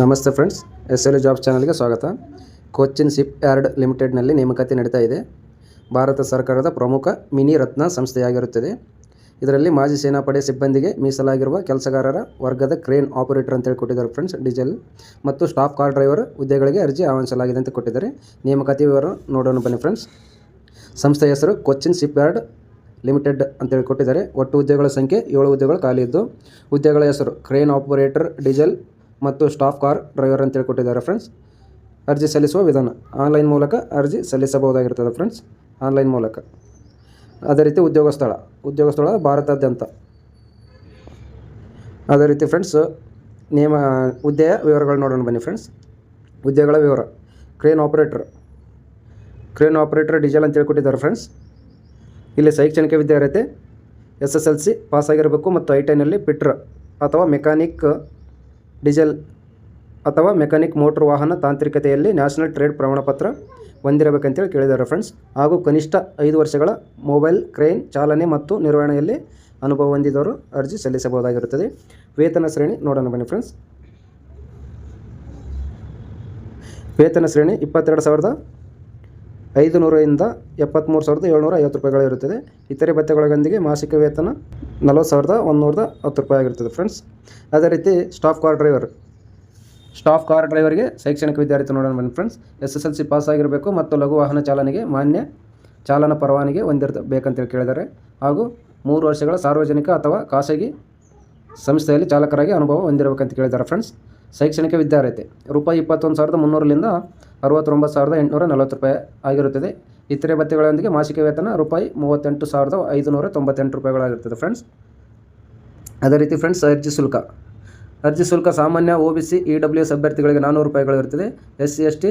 ನಮಸ್ತೆ friends S L jobs ಚಾನಲ್ಗೆ ಸ್ವಾಗತ. ಕೊಚ್ಚಿನ್ ಸಿಪ್ ಯಾರ್ಡ್ ಲಿಮಿಟೆಡ್ನಲ್ಲಿ ನೇಮಕಾತಿ ನಡೀತಾ ಇದೆ. ಭಾರತ ಸರ್ಕಾರದ ಪ್ರಮುಖ ಮಿನಿ ರತ್ನ ಸಂಸ್ಥೆಯಾಗಿರುತ್ತದೆ. ಇದರಲ್ಲಿ ಮಾಜಿ ಸೇನಾಪಡೆ ಸಿಬ್ಬಂದಿಗೆ ಮೀಸಲಾಗಿರುವ ಕೆಲಸಗಾರರ ವರ್ಗದ ಕ್ರೇನ್ ಆಪರೇಟರ್ ಅಂತೇಳಿ ಕೊಟ್ಟಿದ್ದಾರೆ ಫ್ರೆಂಡ್ಸ್ ಡೀಸೆಲ್ ಮತ್ತು ಸ್ಟಾಫ್ ಕಾರ್ ಡ್ರೈವರ್ ಹುದ್ದೆಗಳಿಗೆ ಅರ್ಜಿ ಆಹ್ವಾನಿಸಲಾಗಿದೆ ಅಂತ ಕೊಟ್ಟಿದ್ದಾರೆ. ನೇಮಕಾತಿ ವಿವರ ನೋಡೋಣ ಬನ್ನಿ ಫ್ರೆಂಡ್ಸ್ ಸಂಸ್ಥೆಯ ಹೆಸರು ಕೊಚ್ಚಿನ್ ಸಿಪ್ ಯಾರ್ಡ್ ಲಿಮಿಟೆಡ್ ಅಂತೇಳಿ ಕೊಟ್ಟಿದ್ದಾರೆ ಒಟ್ಟು ಹುದ್ದೆಗಳ ಸಂಖ್ಯೆ ಏಳು ಹುದ್ದೆಗಳು ಖಾಲಿ ಇದ್ದು, ಹುದ್ದೆಗಳ ಹೆಸರು ಕ್ರೇನ್ ಆಪರೇಟರ್, ಡೀಸೆಲ್ ಮತ್ತು ಸ್ಟಾಫ್ ಕಾರ್ ಡ್ರೈವರ್ ಅಂತೇಳಿ ಕೊಟ್ಟಿದ್ದಾರೆ ಫ್ರೆಂಡ್ಸ್ ಅರ್ಜಿ ಸಲ್ಲಿಸುವ ವಿಧಾನ. ಆನ್ಲೈನ್ ಮೂಲಕ ಅರ್ಜಿ ಸಲ್ಲಿಸಬಹುದಾಗಿರ್ತದೆ ಫ್ರೆಂಡ್ಸ್ ಆನ್ಲೈನ್ ಮೂಲಕ. ಅದೇ ರೀತಿ ಉದ್ಯೋಗ ಸ್ಥಳ ಉದ್ಯೋಗ ಸ್ಥಳ ಭಾರತಾದ್ಯಂತ. ಅದೇ ರೀತಿ ಫ್ರೆಂಡ್ಸ್ ನೇಮ ಹುದ್ದೆಯ ವಿವರಗಳು ನೋಡೋಣ ಬನ್ನಿ ಫ್ರೆಂಡ್ಸ್ ಹುದ್ದೆಗಳ ವಿವರ. Crane operator crane operator diesel ಅಂತೇಳಿ ಕೊಟ್ಟಿದ್ದಾರೆ ಫ್ರೆಂಡ್ಸ್ ಇಲ್ಲಿ ಶೈಕ್ಷಣಿಕ ವಿದ್ಯಾರ್ಹತೆ ಎಸ್ ಎಸ್ ಎಲ್ ಸಿ ಪಾಸಾಗಿರಬೇಕು ಮತ್ತು ಐ ಟೈನಲ್ಲಿ ಪಿಟ್ರ್ ಅಥವಾ ಮೆಕ್ಯಾನಿಕ್ ಡೀಸೆಲ್ ಅಥವಾ ಮೆಕ್ಯಾನಿಕ್ ಮೋಟ್ರ್ ವಾಹನ ತಾಂತ್ರಿಕತೆಯಲ್ಲಿ ನ್ಯಾಷನಲ್ ಟ್ರೇಡ್ ಪ್ರಮಾಣಪತ್ರ ಹೊಂದಿರಬೇಕಂತೇಳಿ ಕೇಳಿದ್ದಾರೆ ಫ್ರೆಂಡ್ಸ್. ಹಾಗೂ ಕನಿಷ್ಠ ಐದು ವರ್ಷಗಳ ಮೊಬೈಲ್, ಕ್ರೇನ್ ಚಾಲನೆ ಮತ್ತು ನಿರ್ವಹಣೆಯಲ್ಲಿ ಅನುಭವ ಹೊಂದಿದವರು ಅರ್ಜಿ ಸಲ್ಲಿಸಬಹುದಾಗಿರುತ್ತದೆ. ವೇತನ ಶ್ರೇಣಿ ನೋಡೋಣ ಬನ್ನಿ ಫ್ರೆಂಡ್ಸ್. ವೇತನ ಶ್ರೇಣಿ ಇಪ್ಪತ್ತೆರಡು ಸಾವಿರದ ಐದು ನೂರರಿಂದ ಎಪ್ಪತ್ತ್ಮೂರು ಸಾವಿರದ ಏಳ್ನೂರ ಐವತ್ತು ರೂಪಾಯಿಗಳಿರುತ್ತದೆ ಇತರೆ ಭತ್ಯೆಗಳೊಂದಿಗೆ ಮಾಸಿಕ ವೇತನ ನಲ್ವತ್ತು ಸಾವಿರದ ಒಂದುನೂರದ ಹತ್ತು ರೂಪಾಯಿ ಆಗಿರ್ತದೆ ಫ್ರೆಂಡ್ಸ್ ಅದೇ ರೀತಿ staff car driver staff car ಡ್ರೈವರ್ಗೆ ಶೈಕ್ಷಣಿಕ ವಿದ್ಯಾರ್ಥಿ ನೋಡೋಣ ಬನ್ನಿ friends S S L C pass ಆಗಿರಬೇಕು ಮತ್ತು ಲಘು ವಾಹನ ಚಾಲನೆಗೆ ಮಾನ್ಯ ಚಾಲನಾ ಪರವಾನಿಗೆ ಹೊಂದಿರಬೇಕಂತೇಳಿ ಕೇಳಿದ್ದಾರೆ. ಹಾಗೂ ಮೂರು ವರ್ಷಗಳ ಸಾರ್ವಜನಿಕ ಅಥವಾ ಖಾಸಗಿ ಸಂಸ್ಥೆಯಲ್ಲಿ ಚಾಲಕರಾಗಿ ಅನುಭವ ಹೊಂದಿರಬೇಕಂತ ಕೇಳಿದ್ದಾರೆ ಫ್ರೆಂಡ್ಸ್ ಶೈಕ್ಷಣಿಕ ವಿದ್ಯಾರ್ಹತೆ. ರೂಪಾಯಿ ಇಪ್ಪತ್ತೊಂದು ಸಾವಿರದ ಮುನ್ನೂರರಿಂದ ಅರವತ್ತೊಂಬತ್ತು ಸಾವಿರದ ಎಂಟುನೂರ ನಲವತ್ತು ರೂಪಾಯಿ ಆಗಿರುತ್ತದೆ. ಇತರೆ ಭತ್ಯೆಗಳೊಂದಿಗೆ ಮಾಸಿಕ ವೇತನ ರೂಪಾಯಿ ಮೂವತ್ತೆಂಟು ಸಾವಿರದ ಐದುನೂರ ತೊಂಬತ್ತೆಂಟು ರೂಪಾಯಿಗಳಾಗಿರ್ತದೆ ಫ್ರೆಂಡ್ಸ್ ಅದೇ ರೀತಿ ಫ್ರೆಂಡ್ಸ್ ಅರ್ಜಿ ಶುಲ್ಕ. ಅರ್ಜಿ ಶುಲ್ಕ ಸಾಮಾನ್ಯ O B C, E W S ಅಭ್ಯರ್ಥಿಗಳಿಗೆ ನಾನ್ನೂರು ರೂಪಾಯಿಗಳಿರುತ್ತದೆ. ಎಸ್ ಸಿ ಎಸ್ ಟಿ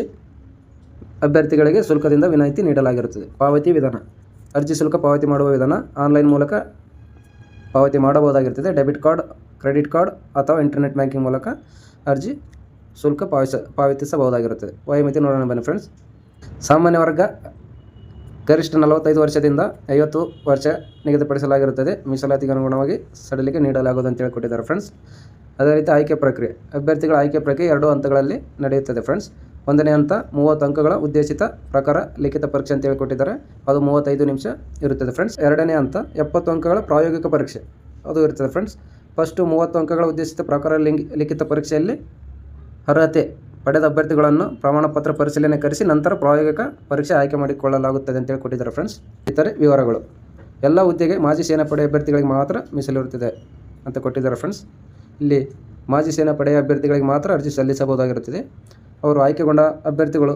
ಅಭ್ಯರ್ಥಿಗಳಿಗೆ ಶುಲ್ಕದಿಂದ ವಿನಾಯಿತಿ ನೀಡಲಾಗಿರುತ್ತದೆ. ಪಾವತಿ ವಿಧಾನ. ಅರ್ಜಿ ಶುಲ್ಕ ಪಾವತಿ ಮಾಡುವ ವಿಧಾನ ಆನ್ಲೈನ್ ಮೂಲಕ ಪಾವತಿ ಮಾಡಬಹುದಾಗಿರ್ತದೆ ಡೆಬಿಟ್ ಕಾರ್ಡ್, ಕ್ರೆಡಿಟ್ ಕಾರ್ಡ್ ಅಥವಾ ಇಂಟರ್ನೆಟ್ ಬ್ಯಾಂಕಿಂಗ್ ಮೂಲಕ ಅರ್ಜಿ ಶುಲ್ಕ ಪಾವತಿಸ ಪಾವತಿಸಬಹುದಾಗಿರುತ್ತದೆ ವಯೋಮಿತಿ ನೋಡೋಣ ಬನ್ನಿ ಫ್ರೆಂಡ್ಸ್ ಸಾಮಾನ್ಯ ವರ್ಗ ಗರಿಷ್ಠ ನಲವತ್ತೈದು ವರ್ಷದಿಂದ ಐವತ್ತು ವರ್ಷ ನಿಗದಿಪಡಿಸಲಾಗಿರುತ್ತದೆ. ಮೀಸಲಾತಿಗೆ ಅನುಗುಣವಾಗಿ ಸಡಿಲಿಕೆ ನೀಡಲಾಗುವುದು ಅಂತೇಳಿ ಕೊಟ್ಟಿದ್ದಾರೆ ಫ್ರೆಂಡ್ಸ್ ಅದೇ ರೀತಿ ಆಯ್ಕೆ ಪ್ರಕ್ರಿಯೆ. ಅಭ್ಯರ್ಥಿಗಳ ಆಯ್ಕೆ ಪ್ರಕ್ರಿಯೆ ಎರಡು ಹಂತಗಳಲ್ಲಿ ನಡೆಯುತ್ತದೆ ಫ್ರೆಂಡ್ಸ್ ಒಂದನೇ ಹಂತ ಮೂವತ್ತು ಅಂಕಗಳ ಉದ್ದೇಶಿತ ಪ್ರಕಾರ ಲಿಖಿತ ಪರೀಕ್ಷೆ ಅಂತ ಹೇಳಿಕೊಟ್ಟಿದ್ದಾರೆ. ಅದು ಮೂವತ್ತೈದು ನಿಮಿಷ ಇರುತ್ತದೆ ಫ್ರೆಂಡ್ಸ್ ಎರಡನೇ ಹಂತ ಎಪ್ಪತ್ತು ಅಂಕಗಳ ಪ್ರಾಯೋಗಿಕ ಪರೀಕ್ಷೆ. ಅದು ಇರ್ತದೆ ಫ್ರೆಂಡ್ಸ್ ಫಸ್ಟು ಮೂವತ್ತು ಅಂಕಗಳ ಉದ್ದೇಶಿತ ಪ್ರಕಾರ ಲಿಂಗ್ ಲಿಖಿತ ಪರೀಕ್ಷೆಯಲ್ಲಿ ಅರ್ಹತೆ ಪಡೆದ ಅಭ್ಯರ್ಥಿಗಳನ್ನು ಪ್ರಮಾಣಪತ್ರ ಪರಿಶೀಲನೆ ಕರೆಸಿ ನಂತರ ಪ್ರಾಯೋಗಿಕ ಪರೀಕ್ಷೆ ಆಯ್ಕೆ ಮಾಡಿಕೊಳ್ಳಲಾಗುತ್ತದೆ ಅಂತೇಳಿ ಕೊಟ್ಟಿದ್ದಾರೆ ಫ್ರೆಂಡ್ಸ್ ಇತರೆ ವಿವರಗಳು. ಎಲ್ಲ ಹುದ್ದೆಗೆ ಮಾಜಿ ಸೇನಾಪಡೆ ಅಭ್ಯರ್ಥಿಗಳಿಗೆ ಮಾತ್ರ ಮೀಸಲಿರುತ್ತದೆ ಅಂತ ಕೊಟ್ಟಿದ್ದಾರೆ ಫ್ರೆಂಡ್ಸ್ ಇಲ್ಲಿ ಮಾಜಿ ಸೇನಾಪಡೆಯ ಅಭ್ಯರ್ಥಿಗಳಿಗೆ ಮಾತ್ರ ಅರ್ಜಿ ಸಲ್ಲಿಸಬಹುದಾಗಿರುತ್ತದೆ. ಅವರು ಆಯ್ಕೆಗೊಂಡ ಅಭ್ಯರ್ಥಿಗಳು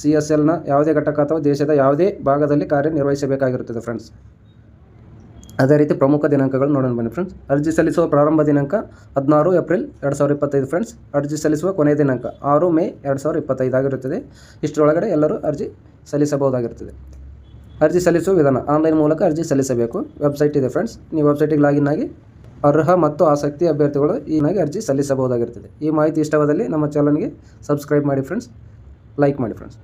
ಸಿ ಎಸ್ ಎಲ್ನ ಯಾವುದೇ ಘಟಕ ಅಥವಾ ದೇಶದ ಯಾವುದೇ ಭಾಗದಲ್ಲಿ ಕಾರ್ಯನಿರ್ವಹಿಸಬೇಕಾಗಿರುತ್ತದೆ ಫ್ರೆಂಡ್ಸ್ ಅದೇ ರೀತಿ ಪ್ರಮುಖ ದಿನಾಂಕಗಳು ನೋಡೋಣ ಬನ್ನಿ ಫ್ರೆಂಡ್ಸ್ ಅರ್ಜಿ ಸಲ್ಲಿಸುವ ಪ್ರಾರಂಭ ದಿನಾಂಕ ಹದಿನಾರು ಏಪ್ರಿಲ್ ಎರಡು ಸಾವಿರದ ಇಪ್ಪತ್ತೈದು ಫ್ರೆಂಡ್ಸ್ ಅರ್ಜಿ ಸಲ್ಲಿಸುವ ಕೊನೆಯ ದಿನಾಂಕ ಆರು ಮೇ ಎರಡು ಸಾವಿರದ ಇಪ್ಪತ್ತೈದು ಆಗಿರುತ್ತದೆ. ಇಷ್ಟರೊಳಗಡೆ ಎಲ್ಲರೂ ಅರ್ಜಿ ಸಲ್ಲಿಸಬಹುದಾಗಿರುತ್ತದೆ. ಅರ್ಜಿ ಸಲ್ಲಿಸುವ ವಿಧಾನ ಆನ್ಲೈನ್ ಮೂಲಕ ಅರ್ಜಿ ಸಲ್ಲಿಸಬೇಕು. ವೆಬ್ಸೈಟ್ ಇದೆ ಫ್ರೆಂಡ್ಸ್ ನೀವು ವೆಬ್ಸೈಟಿಗೆ ಲಾಗಿನ್ ಆಗಿ ಅರ್ಹ ಮತ್ತು ಆಸಕ್ತಿ ಅಭ್ಯರ್ಥಿಗಳು ಈನಾಗಿ ನಾಗಿ ಅರ್ಜಿ ಸಲ್ಲಿಸಬಹುದಾಗಿರುತ್ತದೆ. ಈ ಮಾಹಿತಿ ಇಷ್ಟವಾದಲ್ಲಿ ನಮ್ಮ ಚಾನಲ್ಗೆ ಸಬ್ಸ್ಕ್ರೈಬ್ ಮಾಡಿ ಫ್ರೆಂಡ್ಸ್ ಲೈಕ್ ಮಾಡಿ ಫ್ರೆಂಡ್ಸ್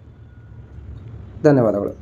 ಧನ್ಯವಾದಗಳು.